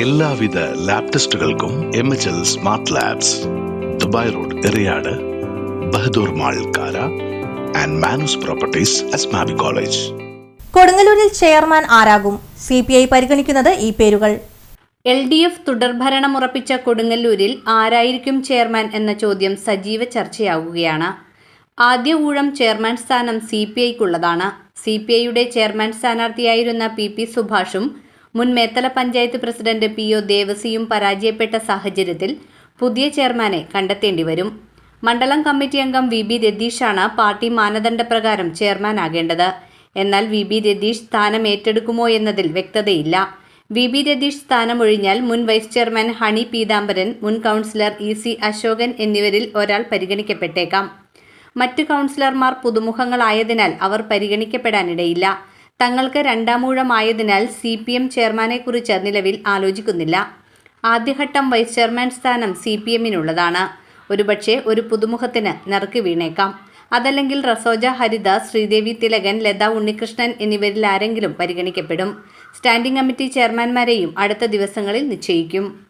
എല്ലാവിധ lab ടെസ്റ്റുകൾക്കും M H L smart labs Dubai road Eriyad Bahadur mall Kara and Manoos properties Asmabi college കൊടുങ്ങല്ലൂരിൽ chairman ആരാകും? C P I പരിഗണിക്കുന്നത് ഈ പേരുകൾ. L D F തുടർഭരണമുറപ്പിച്ച കൊടുങ്ങല്ലൂരിൽ ആരായിരിക്കും ചെയർമാൻ എന്ന ചോദ്യം സജീവ ചർച്ചയാവുകയാണ്. ആദ്യ ഊഴം ചെയർമാൻ സ്ഥാനം സി പി ഐക്കുള്ളതാണ് സി പി ഐയുടെ ചെയർമാൻ സ്ഥാനാർത്ഥിയായിരുന്ന പി പി സുഭാഷും മുൻ Methala panchayat president P O ദേവസിയും പരാജയപ്പെട്ട സാഹചര്യത്തിൽ പുതിയ ചെയർമാനെ കണ്ടെത്തേണ്ടി വരും. മണ്ഡലം കമ്മിറ്റി അംഗം വി ബി രതീഷാണ് പാർട്ടി മാനദണ്ഡപ്രകാരം ചെയർമാനാകേണ്ടത് എന്നാൽ വി ബി രതീഷ് സ്ഥാനം ഏറ്റെടുക്കുമോ എന്നതിൽ വ്യക്തതയില്ല. വി ബി രതീഷ് സ്ഥാനമൊഴിഞ്ഞാൽ മുൻ വൈസ് ചെയർമാൻ ഹണി പീതാംബരൻ മുൻ കൗൺസിലർ ഇ സി അശോകൻ എന്നിവരിൽ ഒരാൾ പരിഗണിക്കപ്പെട്ടേക്കാം. മറ്റ് കൗൺസിലർമാർ പുതുമുഖങ്ങളായതിനാൽ അവർ പരിഗണിക്കപ്പെടാനിടയില്ല. തങ്ങൾക്ക് രണ്ടാമൂഴമായതിനാൽ സി പി എം ചെയർമാനെക്കുറിച്ച് നിലവിൽ ആലോചിക്കുന്നില്ല. ആദ്യഘട്ടം വൈസ് ചെയർമാൻ സ്ഥാനം സി പി എമ്മിനുള്ളതാണ്. ഒരുപക്ഷെ ഒരു പുതുമുഖത്തിന് നറുക്ക് വീണേക്കാം. അതല്ലെങ്കിൽ റസോജ ഹരിദാസ് ശ്രീദേവി തിലകൻ ലത ഉണ്ണികൃഷ്ണൻ എന്നിവരിൽ ആരെങ്കിലും പരിഗണിക്കപ്പെടും. സ്റ്റാൻഡിംഗ് കമ്മിറ്റി ചെയർമാൻമാരെയും അടുത്ത ദിവസങ്ങളിൽ നിശ്ചയിക്കും.